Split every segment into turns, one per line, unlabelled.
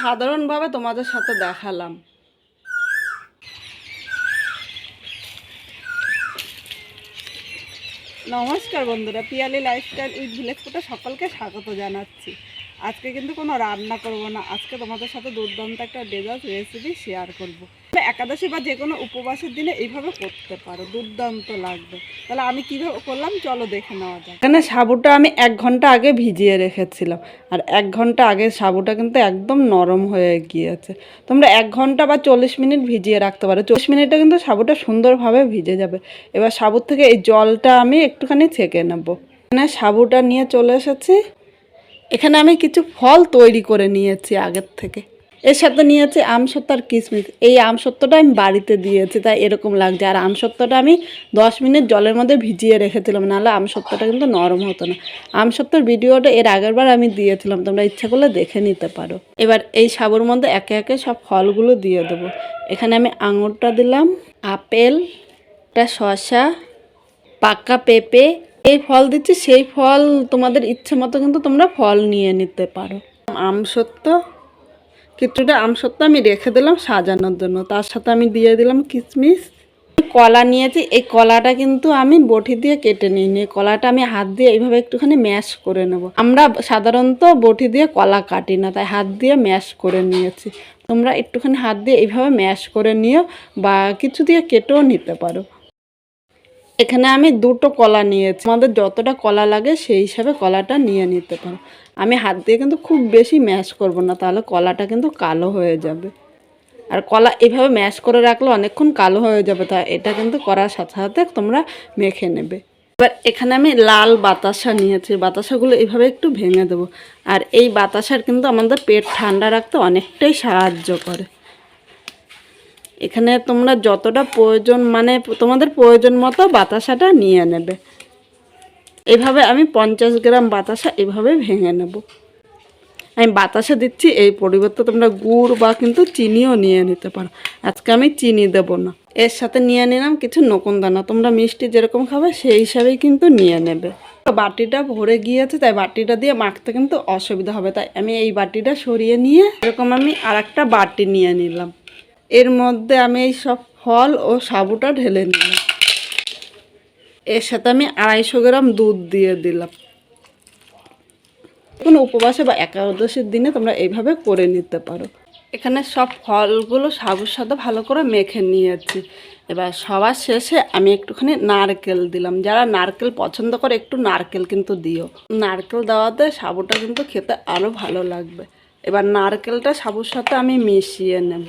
সাধারণভাবে তোমাদের সাথে দেখালাম। নমস্কার বন্ধুরা পিয়ালি লাইফস্টাইল উইথ ভিলেজ সকলকে স্বাগত জানাচ্ছি। আজকে কিন্তু কোনো রান্না করব না। আজকে তোমাদের সাথে দুর্দান্ত একটা ডেজার্ট রেসিপি শেয়ার করব। একাদশী বা যে কোনো উপবাসের দিনে এইভাবে করতে পারো, দুর্দান্ত লাগবে। তাহলে আমি কীভাবে করলাম? চলো দেখে নেওয়া যাক। এখানে সাবুটা আমি এক ঘণ্টা আগে ভিজিয়ে রেখেছিলাম। আর এক ঘণ্টা আগে সাবুটা কিন্তু একদম নরম হয়ে গিয়েছে। তোমরা এক ঘণ্টা বা চল্লিশ মিনিট ভিজিয়ে রাখতে পারো। চল্লিশ মিনিটে কিন্তু সাবুটা সুন্দরভাবে ভিজে যাবে। এবার সাবুর থেকে এই জলটা আমি একটুখানি ছেঁকে নেব। এখানে সাবুটা নিয়ে চলে এসেছি। এখানে আমি কিছু ফল তৈরি করে নিয়েছি আগের থেকে। এর সাথে নিয়েছি আমসত্ত্ব আর কিশমিশ। এই আমসত্ত্বটা আমি বাড়িতে দিয়েছি, তাই এরকম লাগছে। আর আমসত্ত্বটা আমি দশ মিনিট জলের মধ্যে ভিজিয়ে রেখেছিলাম, নাহলে আমসত্ত্বটা কিন্তু নরম হতো না। আমসত্ত্বর ভিডিওটা এর আগের বার আমি দিয়েছিলাম, তোমরা ইচ্ছা করলে দেখে নিতে পারো। এবার এই সাবুর মধ্যে একে একে সব ফলগুলো দিয়ে দেবো। এখানে আমি আঙুরটা দিলাম, আপেল, একটা শসা, পাকা পেঁপে এই ফল দিচ্ছি সেই ফল তোমাদের ইচ্ছে মতো কিন্তু তোমরা ফল নিয়ে নিতে পারো। আম আমসত্ত্ব কিছুটা আমসত্ত্ব আমি রেখে দিলাম সাজানোর জন্য। তার সাথে আমি দিয়ে দিলাম কিশমিশ কলা নিয়েছি এই কলাটা কিন্তু আমি বটি দিয়ে কেটে নিইনি এই কলাটা আমি হাত দিয়ে এইভাবে একটুখানি ম্যাশ করে নেব। আমরা সাধারণত বটি দিয়ে কলা কাটি না তাই হাত দিয়ে ম্যাশ করে নিয়েছি। তোমরা একটুখানি হাত দিয়ে এইভাবে ম্যাশ করে নিও বা কিছু দিয়ে কেটেও নিতে পারো। এখানে আমি দুটো কলা নিয়েছি। আমাদের যতটা কলা লাগে সেই হিসাবে কলাটা নিয়ে নিতে পারো। আমি হাত দিয়ে কিন্তু খুব বেশি ম্যাশ করব না, তাহলে কলাটা কিন্তু কালো হয়ে যাবে। আর কলা এভাবে ম্যাশ করে রাখলে অনেকক্ষণ কালো হয়ে যাবে, তা এটা কিন্তু করার সাথে সাথে তোমরা মেখে নেবে। এবার এখানে আমি লাল বাতাসা নিয়েছি। বাতাসাগুলো এভাবে একটু ভেঙে দেবো। আর এই বাতাসার কিন্তু আমাদের পেট ঠান্ডা রাখতে অনেকটাই সাহায্য করে। এখানে তোমরা যতটা প্রয়োজন মানে তোমাদের প্রয়োজন মতো বাতাসাটা নিয়ে নেবে। এভাবে আমি পঞ্চাশ গ্রাম বাতাসা এভাবে ভেঙে নেব। আমি বাতাসা দিচ্ছি, এই পরিবর্তে তোমরা গুড় বা কিন্তু চিনিও নিয়ে নিতে পারো। আজকে আমি চিনি দেব না। এর সাথে নিয়ে নিলাম কিছু নকুন দানা। তোমরা মিষ্টি যেরকম খাবে, সেই হিসাবেই কিন্তু নিয়ে নেবে। বাটিটা ভরে গিয়েছে, তাই বাটিটা দিয়ে মাখতে কিন্তু অসুবিধা হবে। তাই আমি এই বাটিটা সরিয়ে নিয়ে এরকম আমি আর বাটি নিয়ে নিলাম। এর মধ্যে আমি এই সব ফল ও সাবুটা ঢেলে নিলাম। এর সাথে আমি আড়াইশো গ্রাম দুধ দিয়ে দিলাম। কোনো উপবাসে বা একাদশীর দিনে তোমরা এইভাবে করে নিতে পারো। এখানে সব ফলগুলো সাবুর সাথে ভালো করে মেখে নিয়েছি। এবার সবার শেষে আমি একটুখানি নারকেল দিলাম। যারা নারকেল পছন্দ করে একটু নারকেল কিন্তু দিও। নারকেল দেওয়াতে সাবুটা কিন্তু খেতে আরও ভালো লাগবে। এবার নারকেলটা সাবুর সাথে আমি মিশিয়ে নেব।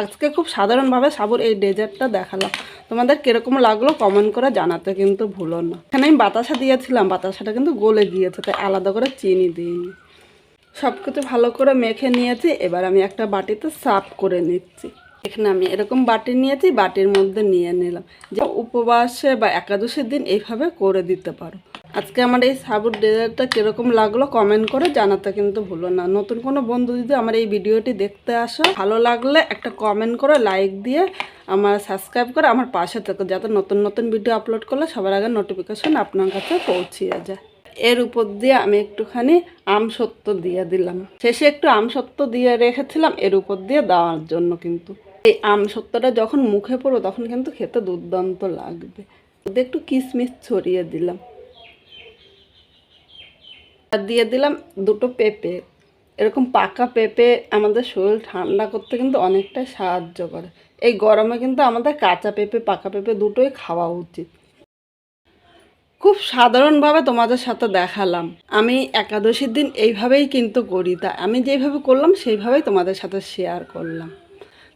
আজকে খুব সাধারণভাবে সাবুর এই ডেজার্টটা দেখালাম। তোমাদের কীরকম লাগল কমেন্ট করে জানাতে কিন্তু ভুলো না। এখানে আমি বাতাসা দিয়েছিলাম, বাতাসাটা কিন্তু গলে গিয়েছে, তাই আলাদা করে চিনি দিইনি। সব কিছু ভালো করে মেখে নিয়েছি, এবার আমি একটা বাটিতে সাফ করে নিচ্ছি। এখানে আমি এরকম বাটি নিয়েছি, বাটির মধ্যে নিয়ে নিলাম। যে উপবাসে বা একাদশীর দিন এইভাবে করে দিতে পারো। আজকে আমার এই সাবুর ডেজার্টটা কীরকম লাগল কমেন্ট করে জানাতে কিন্তু ভুলো না। নতুন কোনো বন্ধু যদি আমার এই ভিডিওটি দেখতে আসো, ভালো লাগলে একটা কমেন্ট করে, লাইক দিয়ে আমার সাবস্ক্রাইব করে আমার পাশে থেকো, যাতে নতুন নতুন ভিডিও আপলোড করলে সবার আগে নোটিফিকেশন আপনার কাছে পৌঁছিয়ে যায়। এর উপর দিয়ে আমি একটুখানি আমসত্ত্ব দিয়ে দিলাম। শেষে একটু আমসত্ত্ব দিয়ে রেখেছিলাম, এর উপর দিয়ে দেওয়ার জন্য কিন্তু। এই আমসত্ত্বটা যখন মুখে পড়বে তখন কিন্তু খেতে দুর্দান্ত লাগবে। দিয়ে একটু কিশমিশ ছড়িয়ে দিলাম। আর দিয়ে দিলাম দুটো পেঁপে। এরকম পাকা পেঁপে আমাদের শরীর ঠান্ডা করতে কিন্তু অনেকটাই সাহায্য করে। এই গরমে কিন্তু আমাদের কাঁচা পেঁপে, পাকা পেঁপে দুটোই খাওয়া উচিত। খুব সাধারণভাবে তোমাদের সাথে দেখালাম। আমি একাদশীর দিন এইভাবেই কিন্তু করি। তা আমি যেইভাবে করলাম, সেইভাবেই তোমাদের সাথে শেয়ার করলাম।